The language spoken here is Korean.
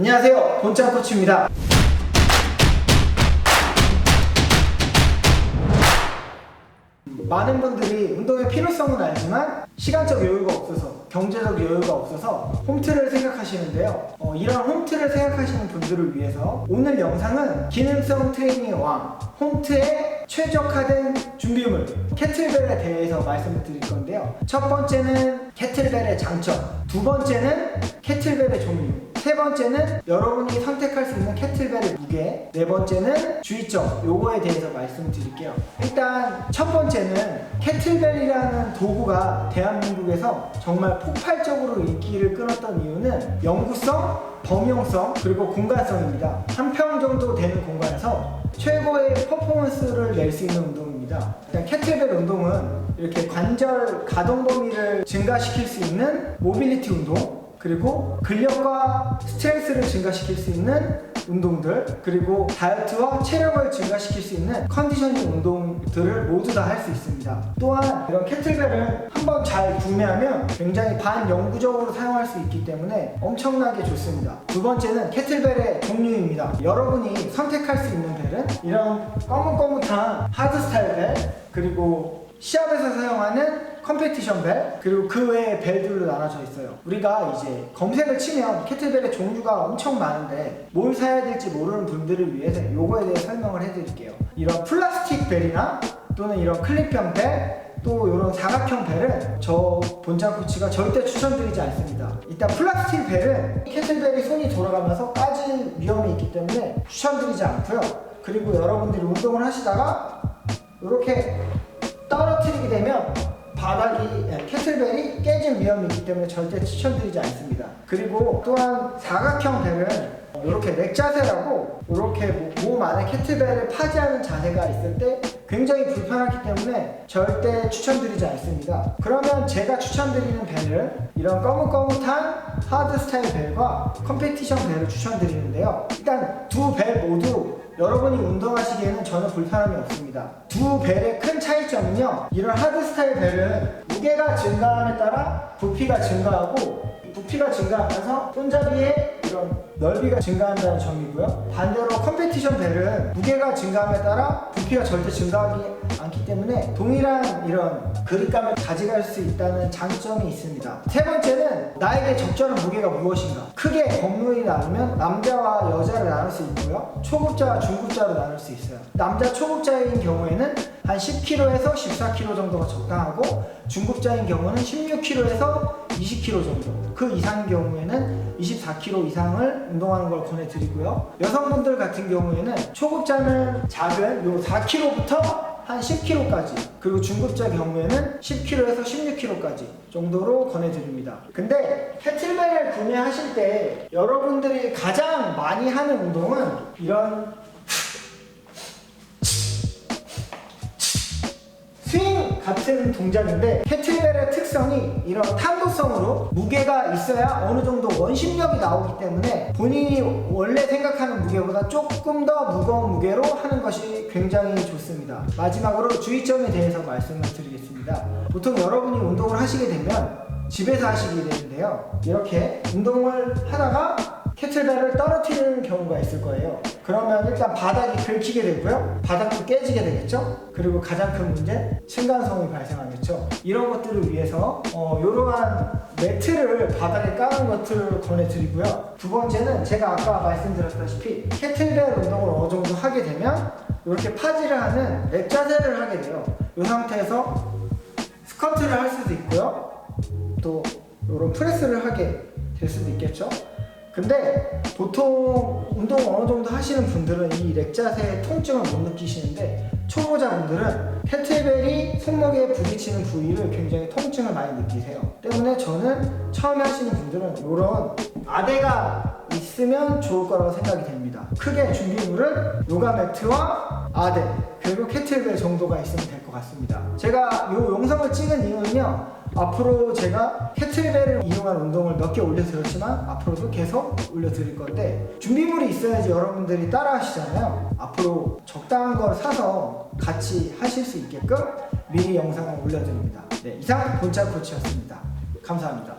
안녕하세요. 본짱 코치입니다. 많은 분들이 운동의 필요성은 알지만 시간적 여유가 없어서 경제적 여유가 없어서 홈트를 생각하시는데요. 어, 이런 홈트를 생각하시는 분들을 위해서 오늘 영상은 기능성 트레이닝의 왕 홈트의 최적화된 준비물 캐틀벨에 대해서 말씀을 드릴 건데요. 첫 번째는 캐틀벨의 장점 두 번째는 캐틀벨의 종류 세 번째는 여러분이 선택할 수 있는 캐틀벨의 무게. 네 번째는 주의점 요거에 대해서 말씀드릴게요. 일단 첫 번째는 캐틀벨이라는 도구가 대한민국에서 정말 폭발적으로 인기를 끊었던 이유는 영구성 범용성 그리고 공간성입니다. 한 평 정도 되는 공간에서 최고의 퍼포먼스를 낼 수 있는 운동입니다. 일단 캐틀벨 운동은 이렇게 관절 가동 범위를 증가시킬 수 있는 모빌리티 운동 그리고 근력과 스트레스를 증가시킬 수 있는 운동들 그리고 다이어트와 체력을 증가시킬 수 있는 컨디셔닝 운동들을 모두 다 할 수 있습니다. 또한 이런 캐틀벨을 한번 잘 구매하면 굉장히 반영구적으로 사용할 수 있기 때문에 엄청나게 좋습니다. 두 번째는 캐틀벨의 종류입니다. 여러분이 선택할 수 있는 벨은 이런 거뭇거뭇한 하드 스타일 벨 그리고 시합에서 사용하는 컴페티션 벨 그리고 그 외에 벨들로 나눠져 있어요 우리가 이제 검색을 치면 캐틀벨의 종류가 엄청 많은데 뭘 사야 될지 모르는 분들을 위해서 요거에 대해 설명을 해드릴게요 이런 플라스틱 벨이나 또는 이런 클립형 벨, 또 이런 사각형 벨은 저 본장 코치가 절대 추천드리지 않습니다. 일단 플라스틱 벨은 캐틀벨이 손이 돌아가면서 빠질 위험이 있기 때문에 추천드리지 않고요. 그리고 여러분들이 운동을 하시다가 이렇게 떨어뜨리게 되면 예, 캐틀벨이 깨질 위험이 있기 때문에 절대 추천드리지 않습니다. 그리고 또한 사각형 벨은 이렇게 렉 자세라고 이렇게 몸 안에 캐틀벨을 파지하는 자세가 있을 때 굉장히 불편하기 때문에 절대 추천드리지 않습니다. 그러면 제가 추천드리는 벨을 이런 거뭇거뭇한 하드 스타일 벨과 컴페티션 벨을 추천드리는데요. 일단 두 벨 모두 여러분이 운동하시기에는 전혀 불편함이 없습니다. 두 벨의 큰 차이점은요. 이런 하드 스타일 벨은 무게가 증가함에 따라 부피가 증가하고 부피가 증가하면서 손잡이의 이런 넓이가 증가한다는 점이고요. 반대로 컴페티션 벨은 무게가 증가함에 따라 부피가 절대 증가하지 않기 때문에 동일한 이런 그립감을 가져갈 수 있다는 장점이 있습니다. 세 번째는 나에게 적절한 무게가 무엇인가? 크게 범위이 나누면 남자와 여자를 나눌 수 있고요. 초급자와 중급자로 나눌 수 있어요. 남자 초급자인 경우에는 한 10kg에서 14kg 정도가 적당하고 중급자인 경우는 16kg에서 20kg 정도. 그 이상인 경우에는 24kg 이상을 운동하는 걸 권해드리고요. 여성분들 같은 경우에는 초급자는 작은 요 4kg부터 한 10kg까지 그리고 중급자 경우에는 10kg에서 16kg까지 정도로 권해드립니다. 근데 캐틀벨을 구매하실 때 여러분들이 가장 많이 하는 운동은 이런 같은 동작인데 캐틀벨의 특성이 이런 탄도성으로 무게가 있어야 어느 정도 원심력이 나오기 때문에 본인이 원래 생각하는 무게보다 조금 더 무거운 무게로 하는 것이 굉장히 좋습니다. 마지막으로 주의점에 대해서 말씀을 드리겠습니다. 보통 여러분이 운동을 하시게 되면 집에서 하시게 되는데요. 이렇게 운동을 하다가 캐틀벨을 떨어뜨리는 경우가 있을 거예요. 그러면 일단 바닥이 긁히게 되고요. 바닥도 깨지게 되겠죠. 그리고 가장 큰 문제, 층간소음이 발생하겠죠. 이런 것들을 위해서 어, 이러한 매트를 바닥에 까는 것들을 권해드리고요. 두 번째는 제가 아까 말씀드렸다시피 캐틀벨 운동을 어느 정도 하게 되면 이렇게 파지를 하는 렉 자세를 하게 돼요. 이 상태에서 스쿼트를 할 수도 있고요. 또 이런 프레스를 하게 될 수도 있겠죠. 근데 보통 운동 어느 정도 하시는 분들은 이 렉 자세의 통증을 못 느끼시는데 초보자분들은 캐틀벨이 손목에 부딪히는 부위를 굉장히 통증을 많이 느끼세요. 때문에 저는 처음에 하시는 분들은 이런 아대가 있으면 좋을 거라고 생각이 됩니다. 크게 준비물은 요가 매트와 아대 그리고 캐틀벨 정도가 있으면 될 것 같습니다. 제가 이 영상을 찍은 이유는요. 앞으로 제가 캐틀벨을 이용한 운동을 몇 개 올려드렸지만 앞으로도 계속 올려드릴 건데 준비물이 있어야지 여러분들이 따라 하시잖아요. 앞으로 적당한 걸 사서 같이 하실 수 있게끔 미리 영상을 올려드립니다. 네, 이상 본짜 코치였습니다. 감사합니다.